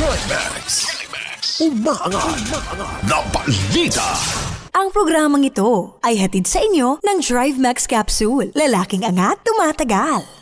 Drive Max. Umaangat na balita. Ang programang ito ay hatid sa inyo ng Drive Max Capsule. Lalaking angat, tumatagal.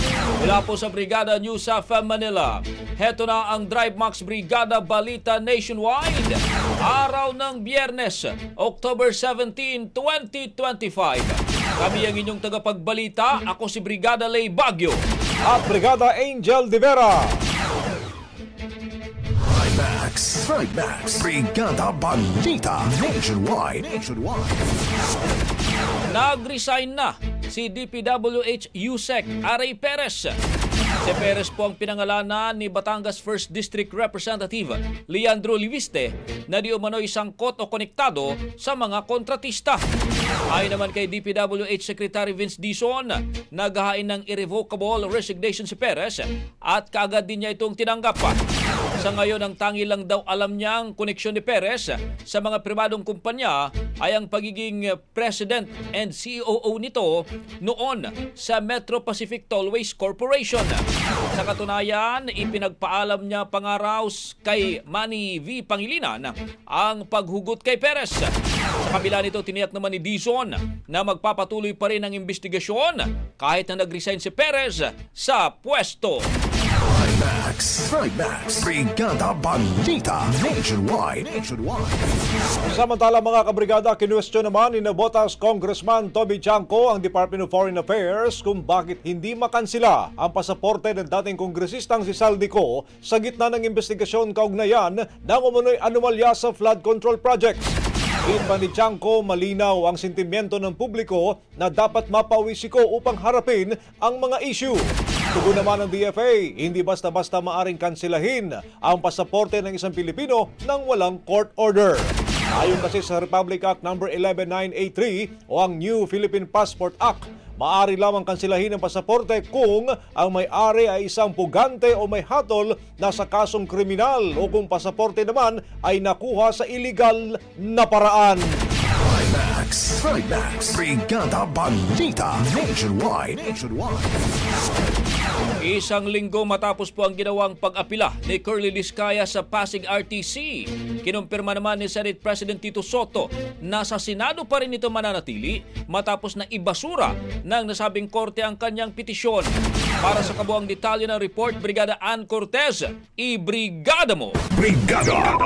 Mula po sa Brigada News of Manila, heto na ang Drive Max Brigada Balita Nationwide. Araw ng Biyernes, October 17, 2025. Kami ang inyong tagapagbalita. Ako si Brigada Lay Bagyo. at Brigada Angel de Vera. Max. Max. Brigada Balita Nationwide. Nationwide. Nag-resign na si DPWH USEC Aray Perez. Si Perez po ang pinangalanan ni Batangas 1st District Representative Leandro Liviste na di umano'y sangkot o konektado sa mga kontratista. Ayon naman kay DPWH Secretary Vince Dizon, naghahain ng irrevocable resignation si Perez at kaagad din niya itong tinanggap. Sa ngayon, ang tangi lang daw alam niya ang koneksyon ni Perez sa mga pribadong kumpanya ay ang pagiging President and COO nito noon sa Metro Pacific Tollways Corporation. Sa katunayan, ipinagpaalam niya pangaraw kay Manny V. Pangilinan ang paghugot kay Perez. Sa kabila nito, tiniyak naman ni Dizon na magpapatuloy pa rin ang investigasyon kahit na nag-resign si Perez sa pwesto. Max, Max, Brigada Balita Nationwide. Nationwide. Samantala mga kabrigada, kinwestiyon naman ni Nabotas Congressman Toby Chanco ang Department of Foreign Affairs kung bakit hindi makansila ang pasaporte ng dating kongresistang si Saldico sa gitna ng investigasyon kaugnayan ng umunoy anomalya sa flood control projects. Din ni Chanco, malinaw ang sentimiento ng publiko na dapat mapauwi si Ko upang harapin ang mga issue. Tugon naman ng DFA, hindi basta-basta maaring kansilahin ang pasaporte ng isang Pilipino nang walang court order. Ayon kasi sa Republic Act No. 11983 o ang New Philippine Passport Act, maaari lamang kansilahin ang pasaporte kung ang may-ari ay isang pugante o may hatol na sa kasong kriminal o kung pasaporte naman ay nakuha sa illegal na paraan. Max, Max, Brigada Balita Nationwide. Nationwide. Isang linggo matapos po ang ginawang pag-apila ni Curly Liscaya sa Pasig RTC. Kinumpirma naman ni Senate President Tito Soto na sa Senado pa rin ito mananatili matapos na ibasura ng nasabing korte ang kanyang petisyon. Para sa kabuang detalye ng report, Brigada Ann Cortez, i-brigada mo! Brigada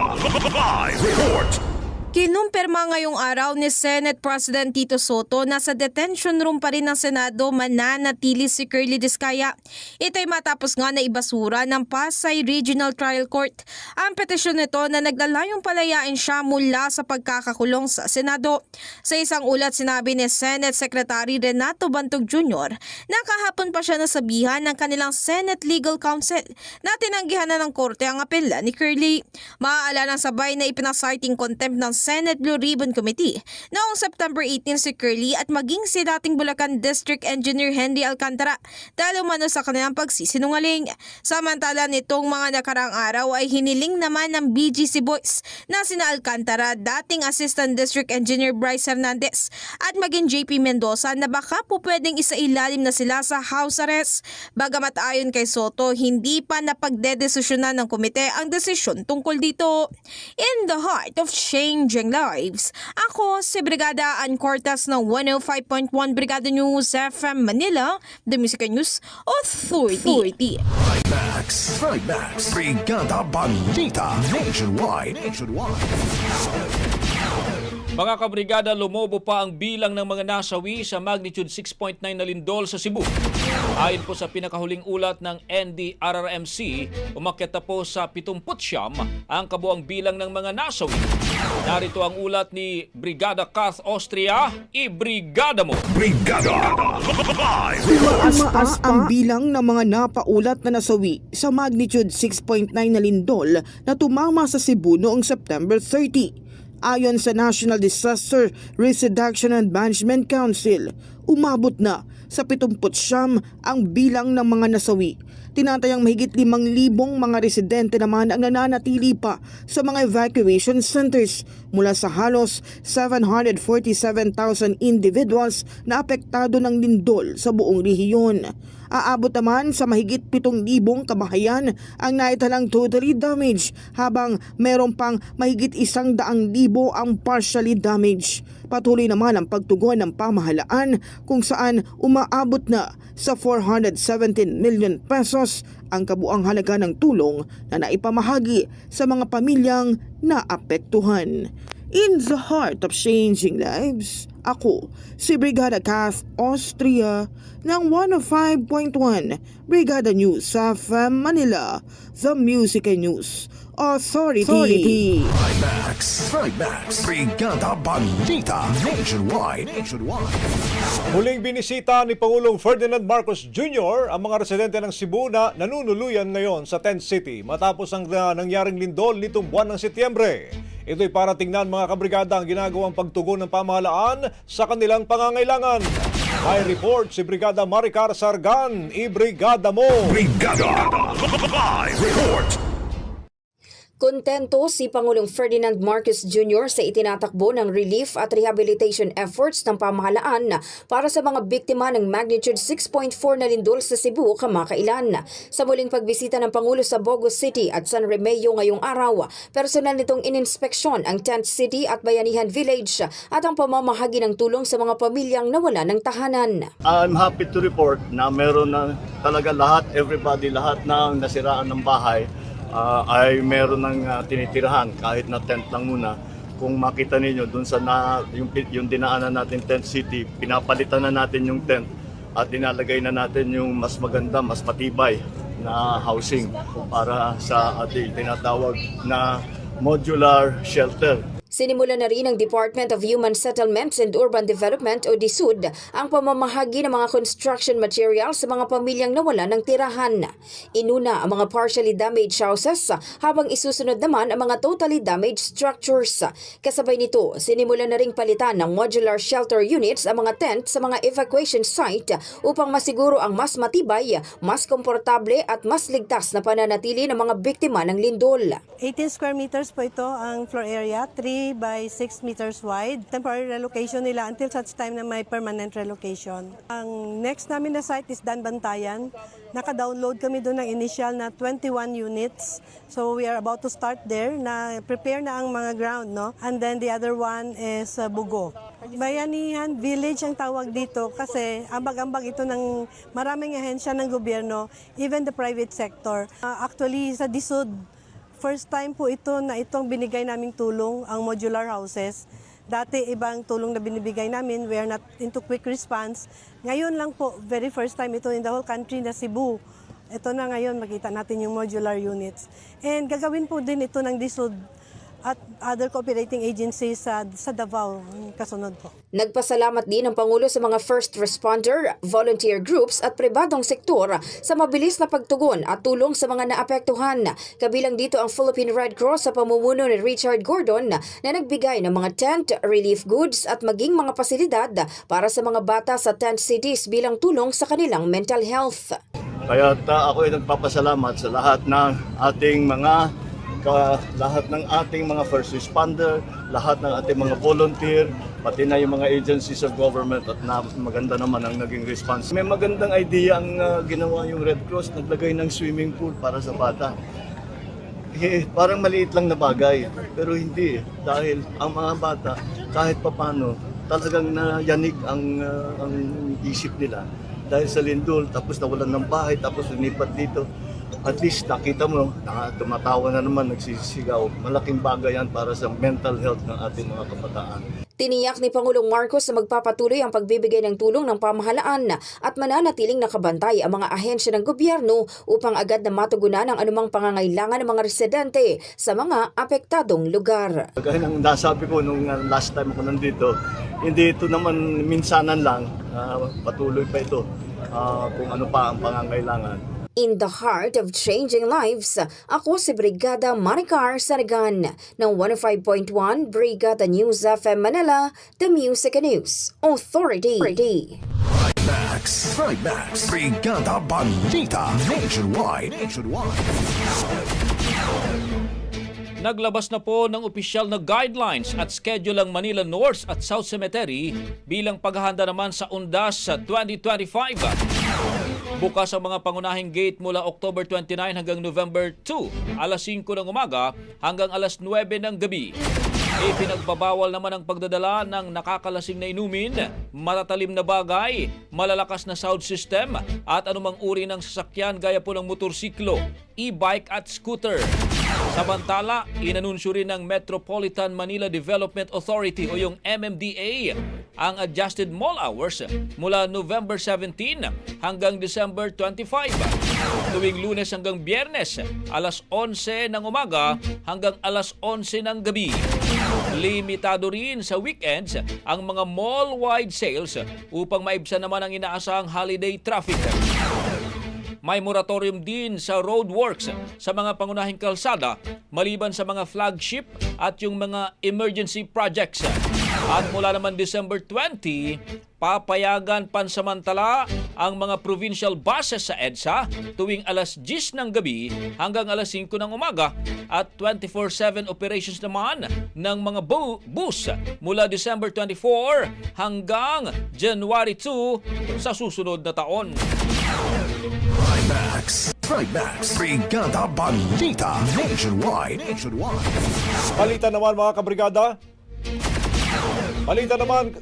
Live Report. Kinumpirma ngayong araw ni Senate President Tito Soto na sa detention room pa rin ng Senado mananatili si Curly Discaya. Ito'y matapos nga na ibasura ng Pasay Regional Trial Court ang petisyon nito na naglalayong palayain siya mula sa pagkakakulong sa Senado. Sa isang ulat sinabi ni Senate Secretary Renato Bantog Jr. na kahapon pa siya nasabihan ng kanilang Senate Legal Counsel na tinanggihan na ng korte ang apela ni Curly. Maaalala ng sabay na ipinasighting contempt ng Senate Blue Ribbon Committee noong September 18 si Curly at maging si dating Bulacan District Engineer Henry Alcantara dahil umano sa kanilang pagsisinungaling. Samantala nitong mga nakarang araw ay hiniling naman ng BGC Boys na sina Alcantara, dating Assistant District Engineer Bryce Hernandez at maging JP Mendoza na baka po pwedeng isailalim na sila sa house arrest. Bagamat ayon kay Soto, hindi pa napagdedesisyonan ng komite ang desisyon tungkol dito. In the heart of changing lives, ako si Brigada Ann Cortas ng 105.1 Brigada News FM Manila, The Music News Authority. Max, Max, Brigada Balita Nationwide. Nationwide. Mga kabrigada, lumobo pa ang bilang ng mga nasawi sa magnitude 6.9 na lindol sa Cebu. Ayon po sa pinakahuling ulat ng NDRRMC, umakyat na po sa 70 ang kabuang bilang ng mga nasawi. Narito ang ulat ni Brigada Kath Austria, i-brigada mo! Brigada Tumaas ang bilang ng mga napaulat na nasawi sa magnitude 6.9 na lindol na tumama sa Cebu noong September 30. Ayon sa National Disaster Risk Reduction and Management Council, umabot na sa 70 ang bilang ng mga nasawi. Tinatayang mahigit 5,000 mga residente naman ang nananatili pa sa mga evacuation centers mula sa halos 747,000 individuals na apektado ng lindol sa buong rehiyon. Aabot naman sa mahigit 7,000 kabahayan ang naitalang totally damaged habang meron pang mahigit 100,000 ang partially damaged. Patuloy naman ang pagtugon ng pamahalaan kung saan umaabot na sa 417 million pesos ang kabuang halaga ng tulong na naipamahagi sa mga pamilyang naapektuhan. In the heart of changing lives, ako si Brigada Kath Austria ng 105.1 Brigada News sa Manila, The Music and News Authority. Max, Max, Brigada Balita Nationwide. Nationwide. Muling binisita ni Pangulong Ferdinand Marcos Jr. ang mga residente ng Cebu na nanunuluyan ngayon sa Tent City matapos ang uh, nangyaring lindol nitong buwan ng Setyembre. Ito'y para tingnan mga kabrigada ang ginagawang pagtugon ng pamahalaan sa kanilang pangangailangan. May report si Brigada Maricar Sargan, i-brigada mo! Brigada Live Report. Kontento si Pangulong Ferdinand Marcos Jr. sa itinatakbo ng relief at rehabilitation efforts ng pamahalaan para sa mga biktima ng magnitude 6.4 na lindol sa Cebu kamakailan. Sa muling pagbisita ng Pangulo sa Bogo City at San Remeo ngayong araw, personal nitong ininspeksyon ang Tent City at Bayanihan Village at ang pamamahagi ng tulong sa mga pamilyang nawala ng tahanan. I'm happy to report na meron na talaga lahat, everybody, lahat na nasiraan ng bahay ah, ay meron ng ah, tinitirahan kahit na tent lang muna. Kung makita ninyo dun sa na, yung, yung dinaanan natin tent city, pinapalitan na natin yung tent at dinalagay na natin yung mas maganda, mas matibay na housing para sa ating tinatawag na modular shelter. Sinimula na rin ng Department of Human Settlements and Urban Development o DSUD ang pamamahagi ng mga construction materials sa mga pamilyang nawala ng tirahan. Inuna ang mga partially damaged houses habang isusunod naman ang mga totally damaged structures. Kasabay nito, sinimula na ring palitan ng modular shelter units ang mga tent sa mga evacuation site upang masiguro ang mas matibay, mas komportable at mas ligtas na pananatili ng mga biktima ng lindol. 18 square meters po ito ang floor area, 3 by 6 meters wide. Temporary relocation nila until such time na may permanent relocation. Ang next namin na site is Danbantayan. Naka-download kami doon ng initial na 21 units. So we are about to start there na prepare na ang mga ground, no? And then the other one is uh, Bugo. Bayanihan Village ang tawag dito kasi ambag-ambag ito ng maraming ahensya ng gobyerno, even the private sector. Uh, actually, sa DSUD, First time po ito na itong binigay naming tulong, ang modular houses. Dati ibang tulong na binibigay namin, we are not into quick response. Ngayon lang po, very first time ito in the whole country na Cebu. Ito na ngayon, makita natin yung modular units. And gagawin po din ito ng DSUD at other cooperating agencies sa, sa Davao, kasunod po. Nagpasalamat din ang Pangulo sa mga first responder, volunteer groups at pribadong sektor sa mabilis na pagtugon at tulong sa mga naapektuhan. Kabilang dito ang Philippine Red Cross sa pamumuno ni Richard Gordon na nagbigay ng mga tent, relief goods at maging mga pasilidad para sa mga bata sa tent cities bilang tulong sa kanilang mental health. Kaya ta, ako ay nagpapasalamat sa lahat ng ating mga ka, lahat ng ating mga first responder, lahat ng ating mga volunteer, pati na yung mga agencies of government at na, maganda naman ang naging response. May magandang idea ang uh, ginawa yung Red Cross, naglagay ng swimming pool para sa bata. Eh, parang maliit lang na bagay, pero hindi. Dahil ang mga bata, kahit papano, talagang nayanig ang, uh, ang isip nila. Dahil sa lindol, tapos nawalan ng bahay, tapos lumipat dito. At least nakita mo, na, tumatawa na naman, nagsisigaw. Malaking bagay yan para sa mental health ng ating mga kabataan. Tiniyak ni Pangulong Marcos na magpapatuloy ang pagbibigay ng tulong ng pamahalaan at mananatiling nakabantay ang mga ahensya ng gobyerno upang agad na matugunan ang anumang pangangailangan ng mga residente sa mga apektadong lugar. Kaya nang nasabi ko nung uh, last time ako nandito, hindi ito naman minsanan lang, ah, patuloy pa ito ah, kung ano pa ang pangangailangan. In the heart of changing lives, ako si Brigada Maricar Saragan ng 105.1 Brigada News FM Manila, The Music and News Authority. Max. Max. Brigada Balita. Nationwide. Nationwide. Naglabas na po ng opisyal na guidelines at schedule ang Manila North at South Cemetery bilang paghahanda naman sa undas sa 2025. Bukas ang mga pangunahing gate mula October 29 hanggang November 2, alas 5 ng umaga hanggang alas 9 ng gabi. Ipinagbabawal naman ang pagdadala ng nakakalasing na inumin, matatalim na bagay, malalakas na sound system at anumang uri ng sasakyan gaya po ng motorsiklo, e-bike at scooter. Samantala, inanunsyo rin ng Metropolitan Manila Development Authority o yung MMDA ang adjusted mall hours mula November 17 hanggang December 25. Tuwing lunes hanggang biyernes, alas 11 ng umaga hanggang alas 11 ng gabi. Limitado rin sa weekends ang mga mall-wide sales upang maibsan naman ang inaasahang holiday traffic. May moratorium din sa roadworks sa mga pangunahing kalsada maliban sa mga flagship at yung mga emergency projects. At mula naman December 20, papayagan pansamantala ang mga provincial buses sa EDSA tuwing alas 10 ng gabi hanggang alas 5 ng umaga at 24-7 operations naman ng mga bu- bus mula December 24 hanggang January 2 sa susunod na taon. Trimax. Trimax. Brigada Balita. Nationwide. Nationwide. Balita naman mga kabrigada. Balita naman.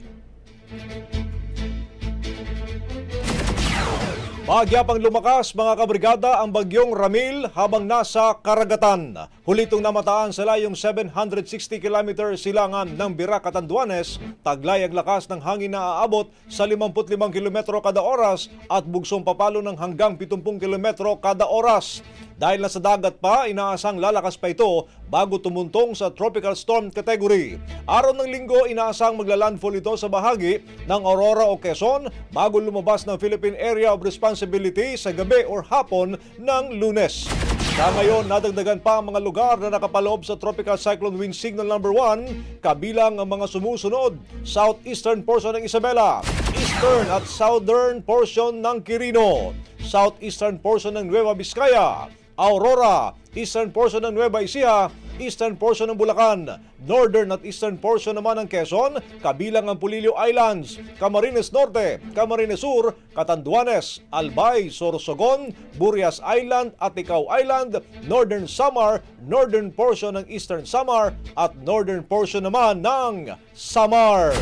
Maagyapang lumakas mga kabrigada ang bagyong Ramil habang nasa karagatan. Hulitong namataan sa layong 760 km silangan ng Bira, Catanduanes, taglay ang lakas ng hangin na aabot sa 55 km kada oras at bugsong papalo ng hanggang 70 km kada oras. Dahil nasa dagat pa, inaasang lalakas pa ito bago tumuntong sa tropical storm category. Araw ng linggo, inaasang maglalandfall ito sa bahagi ng Aurora o Quezon bago lumabas ng Philippine Area of Responsibility sa gabi or hapon ng lunes. Sa ngayon, nadagdagan pa ang mga lugar na nakapaloob sa Tropical Cyclone Wind Signal number 1, kabilang ang mga sumusunod, southeastern portion ng Isabela, eastern at southern portion ng Quirino, southeastern portion ng Nueva Vizcaya, Aurora, eastern portion ng Nueva Ecija, eastern portion ng Bulacan, northern at eastern portion naman ng Quezon, kabilang ang Pulilio Islands, Camarines Norte, Camarines Sur, Catanduanes, Albay, Sorsogon, Burias Island at Icao Island, northern Samar, northern portion ng eastern Samar at northern portion naman ng Samar.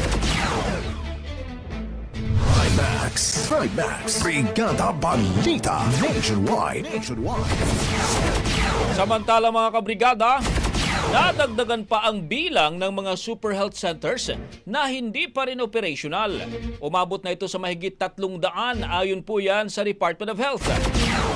Trimax. Trimax. Brigada Balita. Nationwide. Nationwide. Samantala mga kabrigada, nadagdagan pa ang bilang ng mga super health centers na hindi pa rin operational. Umabot na ito sa mahigit tatlong daan ayon po yan sa Department of Health.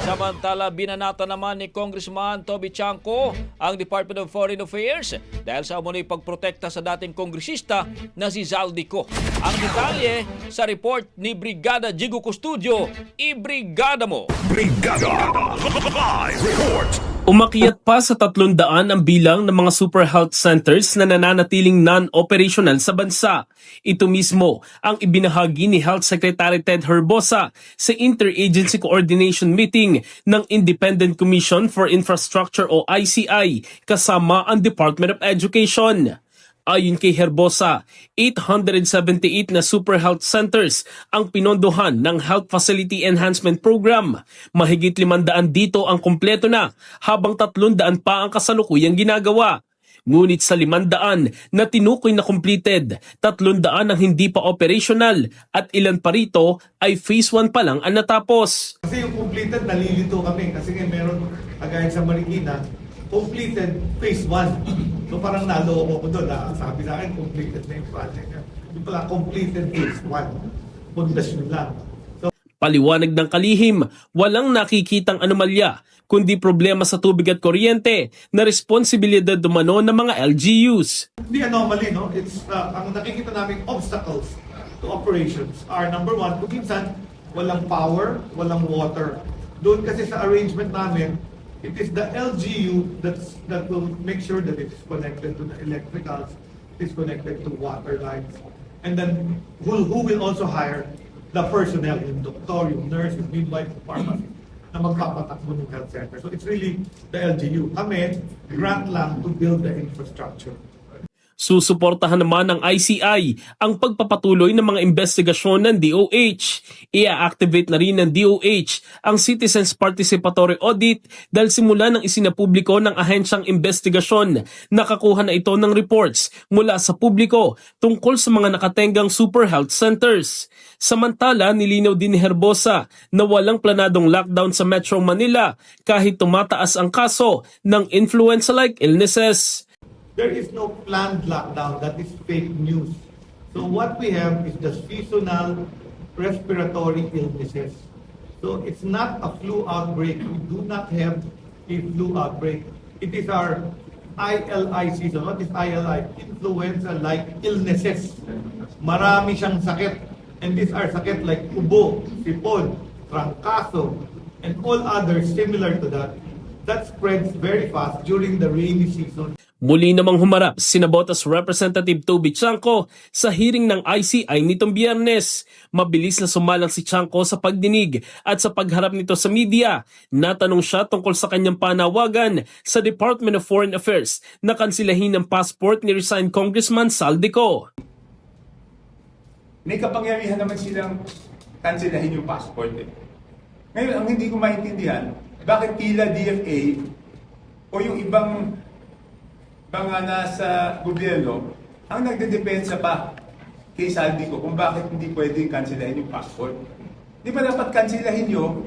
Samantala, binanata naman ni Congressman Toby Chanco ang Department of Foreign Affairs dahil sa umunoy pagprotekta sa dating kongresista na si Zaldico. Ang detalye sa report ni Brigada Jigo Custudio, i-brigada mo! Brigada. Live report. Umakyat pa sa 300 ang bilang ng mga super health centers na nananatiling non-operational sa bansa. Ito mismo ang ibinahagi ni Health Secretary Ted Herbosa sa Interagency Coordination Meeting ng Independent Commission for Infrastructure o ICI kasama ang Department of Education. Ayon kay Herbosa, 878 na super health centers ang pinondohan ng Health Facility Enhancement Program. Mahigit 500 dito ang kumpleto na, habang 300 pa ang kasalukuyang ginagawa. Ngunit sa 500 na tinukoy na completed, 300 ang hindi pa operational at ilan pa rito ay phase 1 pa lang ang natapos. Kasi yung completed, nalilito kami. Kasi meron, kagaya sa Marikina, completed phase 1. So parang naloko ko doon. ah. Sabi sa akin, completed na yung project. Yung pala, completed phase 1. Pundasyon lang. So, Paliwanag ng kalihim, walang nakikitang anomalya, kundi problema sa tubig at kuryente na responsibilidad dumano ng mga LGUs. the anomaly, no? It's, uh, ang nakikita namin obstacles to operations are number one, kung minsan, walang power, walang water. Doon kasi sa arrangement namin, it is the LGU that's, that will make sure that it is connected to the electricals, it is connected to water lines. And then, who, who will also hire the personnel, yung doktor, yung nurse, yung midwife, yung pharmacist, na magpapatakbo ng health center. So it's really the LGU. Kami, grant lang to build the infrastructure. Susuportahan naman ng ICI ang pagpapatuloy ng mga investigasyon ng DOH. Ia-activate na rin ng DOH ang Citizens Participatory Audit dahil simula ng isinapubliko ng ahensyang investigasyon, nakakuha na ito ng reports mula sa publiko tungkol sa mga nakatenggang super health centers. Samantala, nilinaw din ni Herbosa na walang planadong lockdown sa Metro Manila kahit tumataas ang kaso ng influenza-like illnesses. There is no planned lockdown. That is fake news. So what we have is the seasonal respiratory illnesses. So it's not a flu outbreak. We do not have a flu outbreak. It is our ILI season. What is ILI? Influenza-like illnesses. Marami siyang sakit. And these are sakit like ubo, sipon, trangkaso, and all others similar to that. That spreads very fast during the rainy season. Muli namang humarap si Nabotas Representative Toby Chanco sa hearing ng ICI nitong biyernes. Mabilis na sumalang si Chanco sa pagdinig at sa pagharap nito sa media. Natanong siya tungkol sa kanyang panawagan sa Department of Foreign Affairs na kansilahin ng passport ni resigned Congressman Saldico. may kapangyarihan naman silang kansilahin yung passport eh. Ngayon, ang hindi ko maintindihan, bakit tila DFA o yung ibang mga nasa gobyerno ang nagdedepensa pa kay Saldico kung bakit hindi pwedeng kansilahin yung passport. Di ba dapat kansilahin nyo,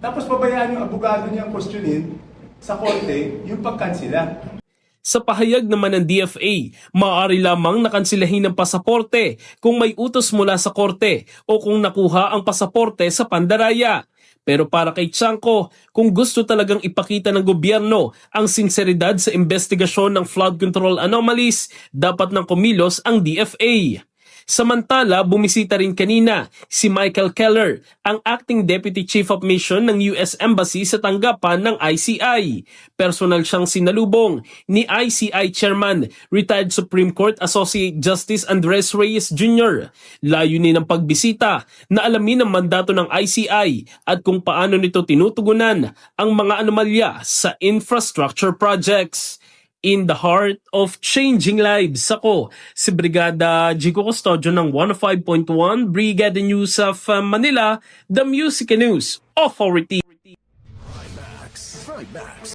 tapos pabayaan yung abogado niyang questionin sa korte yung pagkansila. Sa pahayag naman ng DFA, maaari lamang nakansilahin ng pasaporte kung may utos mula sa korte o kung nakuha ang pasaporte sa pandaraya. Pero para kay Chanko, kung gusto talagang ipakita ng gobyerno ang sinseridad sa investigasyon ng flood control anomalies, dapat nang kumilos ang DFA. Samantala, bumisita rin kanina si Michael Keller, ang Acting Deputy Chief of Mission ng US Embassy sa tanggapan ng ICI. Personal siyang sinalubong ni ICI Chairman, retired Supreme Court Associate Justice Andres Reyes Jr. Layunin ng pagbisita na alamin ang mandato ng ICI at kung paano nito tinutugunan ang mga anomalya sa infrastructure projects in the heart of changing lives. Ako, si Brigada Jigo Custodio ng 105.1 Brigada News of uh, Manila, the Music News Authority.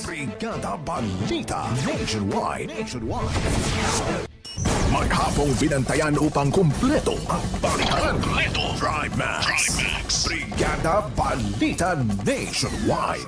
Brigada Balita Nationwide. Nationwide. Maghapong binantayan upang kumpleto ang balikan. Kumpleto. Trimax. Brigada Balita Nationwide.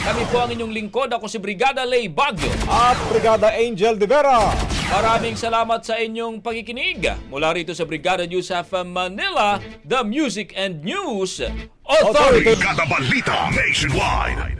Kami po ang inyong lingkod. Ako si Brigada Lay Bagyo. At Brigada Angel de Vera. Maraming salamat sa inyong pakikinig. Mula rito sa Brigada News FM Manila, the Music and News Authority. Brigada Balita Nationwide.